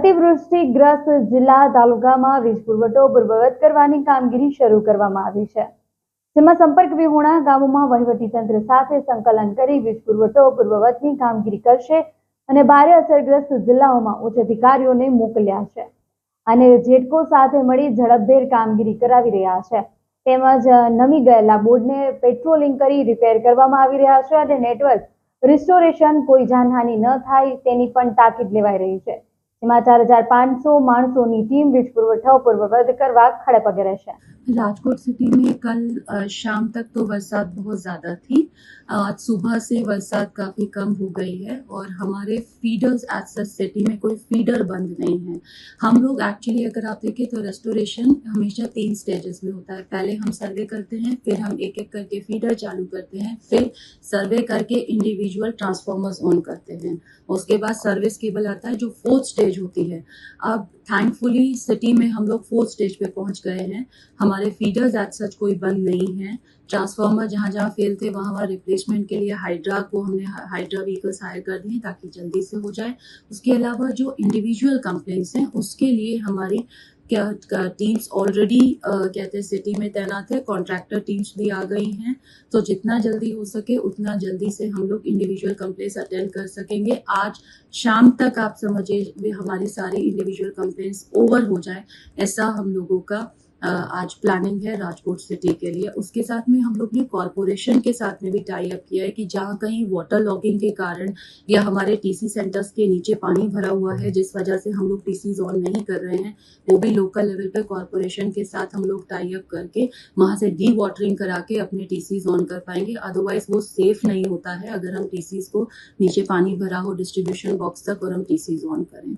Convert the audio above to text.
અતિવૃષ્ટિગ્રસ્ત જિલ્લા તાલુકામાં વીજ પુરવઠો પૂર્વવત કરવાની કામગીરી શરૂ કરવામાં આવી છે. જેમાં સંપર્ક વિહોણા ગામોમાં વહીવટીતંત્ર સાથે સંકલન કરી વીજ પુરવઠો પૂર્વવતની કામગીરી કરશે અને ભારે અસરગ્રસ્ત જિલ્લાઓમાં ઉચ્ચ અધિકારીઓને મોકલ્યા છે. અને જેટકો સાથે મળી ઝડપભેર કામગીરી કરાવી રહ્યા છે. તેમજ નમી ગયેલા બોર્ડને પેટ્રોલિંગ કરી રિપેર કરવામાં આવી રહ્યા છે અને નેટવર્ક રિસ્ટોરેશન કોઈ જાનહાનિ ન થાય તેની પણ તાકીદ લેવાઈ રહી છે. જેમાં ચાર હજાર પાંચસો માણસોની ટીમ વીજ પુરવઠો પૂર્વવત કરવા खड़े पगे રહેશે राजकोट सिटी में कल अ, शाम तक तो बरसात बहुत ज़्यादा थी आज सुबह से बरसात काफ़ी कम हो गई है और हमारे फीडर्स एज सच सिटी में कोई फीडर बंद नहीं है हम लोग एक्चुअली अगर आप देखें तो रेस्टोरेशन हमेशा तीन स्टेजेस में होता है पहले हम सर्वे करते हैं फिर हम एक एक करके फीडर चालू करते हैं फिर सर्वे करके इंडिविजुअल ट्रांसफॉर्मर्स ऑन करते हैं उसके बाद सर्विस केबल आता है जो फोर्थ स्टेज होती है। अब थैंकफुली सिटी में हम लोग फोर्थ स्टेज पे पहुँच गए हैं। हमारे फीडर्स एज सच कोई बंद नहीं है। ट्रांसफार्मर जहाँ जहाँ फेल थे, वहाँ वहाँ रिप्लेसमेंट के लिए हाइड्रा को हमने हाइड्रा व्हीकल्स हायर कर दिए ताकि जल्दी से हो जाए। उसके अलावा जो इंडिविजुअल कंप्लेंट्स हैं, उसके लिए हमारी क्या टीम्स ऑलरेडी कहते हैं सिटी में तैनात है कॉन्ट्रैक्टर टीम्स भी आ गई हैं। तो जितना जल्दी हो सके, उतना जल्दी से हम लोग इंडिविजुअल कंप्लेंट्स अटेंड कर सकेंगे। आज शाम तक आप समझिए हमारी सारी इंडिविजुअल कंप्लेंट्स ओवर हो जाए, ऐसा हम लोगों का आज प्लानिंग है राजकोट सिटी के लिए। उसके साथ में हम लोग ने कॉरपोरेशन के साथ में भी टाई अप किया है कि जहाँ कहीं वाटर लॉगिंग के कारण या हमारे टीसी सेंटर्स के नीचे पानी भरा हुआ है, जिस वजह से हम लोग टीसी ऑन नहीं कर रहे हैं, वो भी लोकल लेवल पे कॉरपोरेशन के साथ हम लोग टाई अप करके वहाँ से डी वाटरिंग करा के अपने टीसीज ऑन कर पाएँगे। अदरवाइज़ वो सेफ़ नहीं होता है अगर हम टीसीज को नीचे पानी भरा हो डिस्ट्रीब्यूशन बॉक्स तक और हम टीसीज ऑन करें।